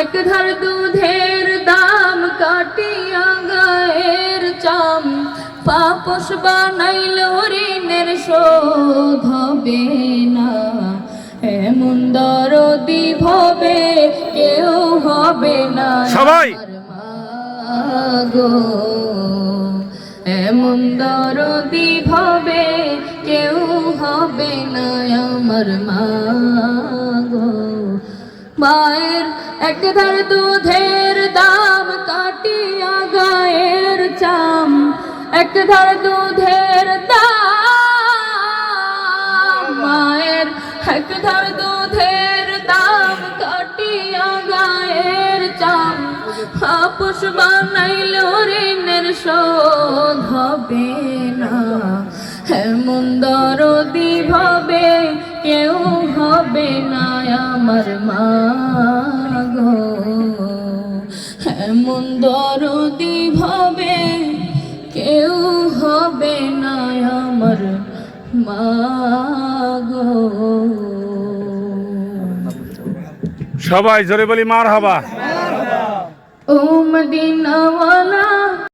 এক ধার দুধের দাম কাটিয়া গায়ের চাম। পাপস বানাইল ঋণের শোধ হবে না। এমন দরদি ভবে কেউ হবে না। সবাই। গো এমন দরদি ভবে কেউ হবে না। আমার মা মায়ের এক ধার দুধের দাম কাটিয়া গায়ের চাম। এক ধার দুধের দাম, মায়ের এক ধার দুধের দাম কাটিয়া গায়ের চাম। হাপুস বানাইল ঋণের শোধ হবে না। এমন দরদি ভাবে, কেউ হবে না। আমার মা গো এমন দরদি ভাবে কেউ হবে না আমার মা গো সবাই জোরে বলি মার হাবা ও মদিনাওয়ালা